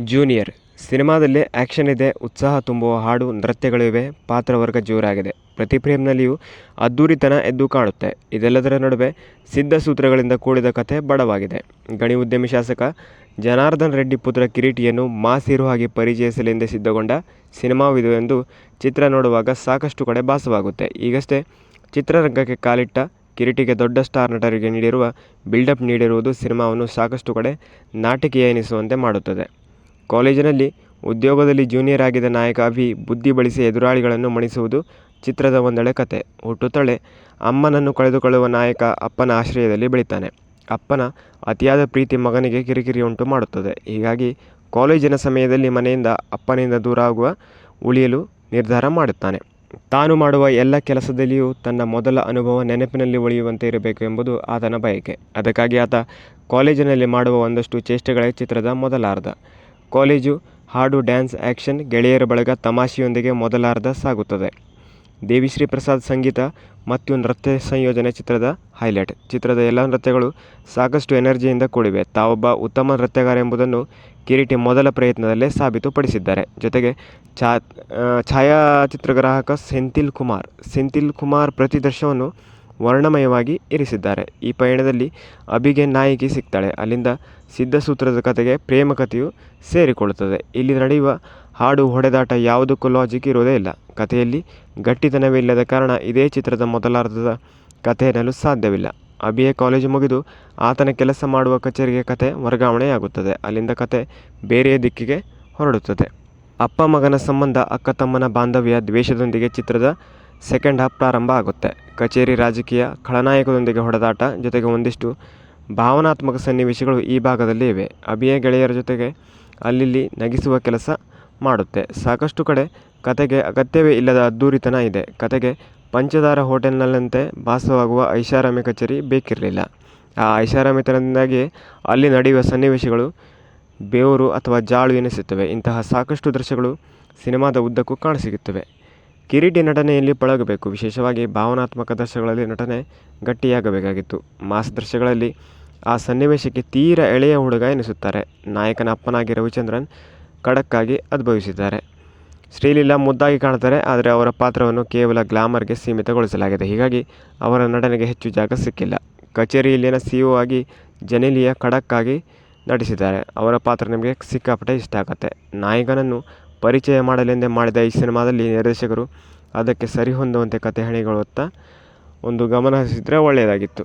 Junior. ಸಿನಿಮಾದಲ್ಲಿ action ಇದೆ, ಉತ್ಸಾಹ ತುಂಬುವ ಹಾಡು, ನೃತ್ಯಗಳಿವೆ, ಪಾತ್ರವರ್ಗ ಜೋರಾಗಿದೆ. ಪ್ರತಿ ಫ್ರೇಮ್ನಲ್ಲಿಯೂ ಅದ್ದೂರಿತನ ಎದ್ದು ಕಾಣುತ್ತೆ. ಇದೆಲ್ಲದರ ನಡುವೆ ಸಿದ್ಧ ಸೂತ್ರಗಳಿಂದ ಕೂಡಿದ ಕಥೆ ಬಡವಾಗಿದೆ. ಗಣಿ ಉದ್ಯಮಿ ಶಾಸಕ ಜನಾರ್ದನ್ ರೆಡ್ಡಿ ಪುತ್ರ ಕಿರೀಟಿಯನ್ನು ಮಾಸ್ ಹಾಗೆ ಪರಿಚಯಿಸಲೆಂದೇ ಸಿದ್ಧಗೊಂಡ ಸಿನಿಮಾವಿದು ಎಂದು ಚಿತ್ರ ನೋಡುವಾಗ ಸಾಕಷ್ಟು ಕಡೆ ಭಾಸವಾಗುತ್ತೆ. ಈಗಷ್ಟೇ ಚಿತ್ರರಂಗಕ್ಕೆ ಕಾಲಿಟ್ಟ ಕಿರೀಟಿಗೆ ದೊಡ್ಡ ಸ್ಟಾರ್ ನಟರಿಗೆ ನೀಡಿರುವ ಬಿಲ್ಡಪ್ ನೀಡಿರುವುದು ಸಿನಿಮಾವನ್ನು ಸಾಕಷ್ಟು ಕಡೆ ನಾಟಕೀಯ ಎನಿಸುವಂತೆ ಮಾಡುತ್ತದೆ. ಕಾಲೇಜಿನಲ್ಲಿ ಉದ್ಯೋಗದಲ್ಲಿ ಜೂನಿಯರ್ ಆಗಿದ್ದ ನಾಯಕ ಅಭಿ ಬುದ್ಧಿ ಬಳಸಿ ಎದುರಾಳಿಗಳನ್ನು ಮಣಿಸುವುದು ಚಿತ್ರದ ಒಂದೆಳೆ ಕತೆ. ಹುಟ್ಟುತ್ತಲೇ ಅಮ್ಮನನ್ನು ಕಳೆದುಕೊಳ್ಳುವ ನಾಯಕ ಅಪ್ಪನ ಆಶ್ರಯದಲ್ಲಿ ಬೆಳಿತಾನೆ. ಅಪ್ಪನ ಅತಿಯಾದ ಪ್ರೀತಿ ಮಗನಿಗೆ ಕಿರಿಕಿರಿ ಉಂಟು ಮಾಡುತ್ತದೆ. ಹೀಗಾಗಿ ಕಾಲೇಜಿನ ಸಮಯದಲ್ಲಿ ಮನೆಯಿಂದ ಅಪ್ಪನಿಂದ ದೂರ ಆಗುವ ಉಳಿಯಲು ನಿರ್ಧಾರ ಮಾಡುತ್ತಾನೆ. ತಾನು ಮಾಡುವ ಎಲ್ಲ ಕೆಲಸದಲ್ಲಿಯೂ ತನ್ನ ಮೊದಲ ಅನುಭವ ನೆನಪಿನಲ್ಲಿ ಉಳಿಯುವಂತೆ ಇರಬೇಕು ಎಂಬುದು ಆತನ ಬಯಕೆ. ಅದಕ್ಕಾಗಿ ಆತ ಕಾಲೇಜಿನಲ್ಲಿ ಮಾಡುವ ಒಂದಷ್ಟು ಚೇಷ್ಟೆಗಳೇ ಚಿತ್ರದ ಮೊದಲಾರ್ಧ. ಕಾಲೇಜು, ಹಾಡು, ಡ್ಯಾನ್ಸ್, ಆ್ಯಕ್ಷನ್, ಗೆಳೆಯರ ಬಳಗ ತಮಾಷೆಯೊಂದಿಗೆ ಮೊದಲಾರ್ಧ ಸಾಗುತ್ತದೆ. ದೇವಿಶ್ರೀ ಪ್ರಸಾದ್ ಸಂಗೀತ ಮತ್ತು ನೃತ್ಯ ಸಂಯೋಜನೆ ಚಿತ್ರದ ಹೈಲೈಟ್. ಚಿತ್ರದ ಎಲ್ಲ ನೃತ್ಯಗಳು ಸಾಕಷ್ಟು ಎನರ್ಜಿಯಿಂದ ಕೂಡಿವೆ. ತಾವೊಬ್ಬ ಉತ್ತಮ ನೃತ್ಯಗಾರ ಎಂಬುದನ್ನು ಕಿರೀಟಿ ಮೊದಲ ಪ್ರಯತ್ನದಲ್ಲೇ ಸಾಬೀತುಪಡಿಸಿದ್ದಾರೆ. ಜೊತೆಗೆ ಛಾ ಛಾಯಾಚಿತ್ರಗ್ರಾಹಕ ಸೆಂಥಿಲ್ ಕುಮಾರ್. ಸೆಂಥಿಲ್ ಕುಮಾರ್ ಪ್ರತಿ ದೃಶ್ಯವನ್ನು ವರ್ಣಮಯವಾಗಿ ಇರಿಸಿದ್ದಾರೆ. ಈ ಪಯಣದಲ್ಲಿ ಅಭಿಗೆ ನಾಯಕಿ ಸಿಗ್ತಾಳೆ. ಅಲ್ಲಿಂದ ಸಿದ್ಧಸೂತ್ರದ ಕಥೆಗೆ ಪ್ರೇಮ ಕಥೆಯು ಸೇರಿಕೊಳ್ಳುತ್ತದೆ. ಇಲ್ಲಿ ನಡೆಯುವ ಹಾಡು ಹೊಡೆದಾಟ ಯಾವುದಕ್ಕೂ ಲಾಜಿಕ್ ಇರೋದೇ ಇಲ್ಲ. ಕಥೆಯಲ್ಲಿ ಗಟ್ಟಿತನವೇ ಇಲ್ಲದ ಕಾರಣ ಇದೇ ಚಿತ್ರದ ಮೊದಲಾರ್ಧದ ಕಥೆ ಎನ್ನಲು ಸಾಧ್ಯವಿಲ್ಲ. ಅಭಿಯ ಕಾಲೇಜು ಮುಗಿದು ಆತನ ಕೆಲಸ ಮಾಡುವ ಕಚೇರಿಗೆ ಕತೆ ವರ್ಗಾವಣೆಯಾಗುತ್ತದೆ. ಅಲ್ಲಿಂದ ಕತೆ ಬೇರೆಯ ದಿಕ್ಕಿಗೆ ಹೊರಡುತ್ತದೆ. ಅಪ್ಪ ಮಗನ ಸಂಬಂಧ, ಅಕ್ಕ ತಮ್ಮನ ಬಾಂಧವ್ಯ, ದ್ವೇಷದೊಂದಿಗೆ ಚಿತ್ರದ ಸೆಕೆಂಡ್ ಹಾಫ್ ಪ್ರಾರಂಭ ಆಗುತ್ತೆ. ಕಚೇರಿ ರಾಜಕೀಯ ಖಳನಾಯಕದೊಂದಿಗೆ ಹೊಡೆದಾಟ ಜೊತೆಗೆ ಒಂದಿಷ್ಟು ಭಾವನಾತ್ಮಕ ಸನ್ನಿವೇಶಗಳು ಈ ಭಾಗದಲ್ಲಿ ಇವೆ. ಅಭಿಯ ಗೆಳೆಯರ ಜೊತೆಗೆ ಅಲ್ಲಿಲ್ಲಿ ನಗಿಸುವ ಕೆಲಸ ಮಾಡುತ್ತೆ. ಸಾಕಷ್ಟು ಕಡೆ ಕತೆಗೆ ಅಗತ್ಯವೇ ಇಲ್ಲದ ಅದ್ಧೂರಿತನ ಇದೆ. ಕತೆಗೆ ಪಂಚದಾರ ಹೋಟೆಲ್ನಲ್ಲಂತೆ ಭಾಸವಾಗುವ ಐಷಾರಾಮಿ ಕಚೇರಿ ಬೇಕಿರಲಿಲ್ಲ. ಆ ಐಷಾರಾಮಿತನದಿಂದಾಗಿ ಅಲ್ಲಿ ನಡೆಯುವ ಸನ್ನಿವೇಶಗಳು ಬೇವರು ಅಥವಾ ಜಾಳು ಎನಿಸುತ್ತವೆ. ಇಂತಹ ಸಾಕಷ್ಟು ದೃಶ್ಯಗಳು ಸಿನಿಮಾದ ಉದ್ದಕ್ಕೂ ಕಾಣಸಿಗುತ್ತವೆ. ಕಿರೀಟಿ ನಟನೆಯಲ್ಲಿ ಪಳಗಬೇಕು. ವಿಶೇಷವಾಗಿ ಭಾವನಾತ್ಮಕ ದೃಶ್ಯಗಳಲ್ಲಿ ನಟನೆ ಗಟ್ಟಿಯಾಗಬೇಕಾಗಿತ್ತು. ಮಾಸ್ ದೃಶ್ಯಗಳಲ್ಲಿ ಆ ಸನ್ನಿವೇಶಕ್ಕೆ ತೀರ ಎಳೆಯ ಹುಡುಗ ಎನಿಸುತ್ತಾರೆ. ನಾಯಕನ ಅಪ್ಪನಾಗಿ ರವಿಚಂದ್ರನ್ ಖಡಕ್ಕಾಗಿ ಅದ್ಭವಿಸಿದ್ದಾರೆ. ಶ್ರೀಲೀಲಾ ಮುದ್ದಾಗಿ ಕಾಣ್ತಾರೆ, ಆದರೆ ಅವರ ಪಾತ್ರವನ್ನು ಕೇವಲ ಗ್ಲಾಮರ್ಗೆ ಸೀಮಿತಗೊಳಿಸಲಾಗಿದೆ. ಹೀಗಾಗಿ ಅವರ ನಟನೆಗೆ ಹೆಚ್ಚು ಜಾಗ ಸಿಕ್ಕಿಲ್ಲ. ಕಚೇರಿಯಲ್ಲಿನ ಸಿ ಒ ಆಗಿ ಜನೇಲಿಯ ಖಡಕ್ಕಾಗಿ ನಟಿಸಿದ್ದಾರೆ. ಅವರ ಪಾತ್ರ ನಿಮಗೆ ಸಿಕ್ಕಾಪಟ್ಟೆ ಇಷ್ಟ ಆಗುತ್ತೆ. ನಾಯಕನನ್ನು ಪರಿಚಯ ಮಾಡಲೆಂದೇ ಮಾಡಿದ ಈ ಸಿನಿಮಾದಲ್ಲಿ ನಿರ್ದೇಶಕರು ಅದಕ್ಕೆ ಸರಿಹೊಂದುವಂತೆ ಕತೆ ಹೆಣೆಗೊಳ್ಳುತ್ತಾ ಒಂದು ಗಮನ ಹರಿಸಿದರೆ ಒಳ್ಳೆಯದಾಗಿತ್ತು.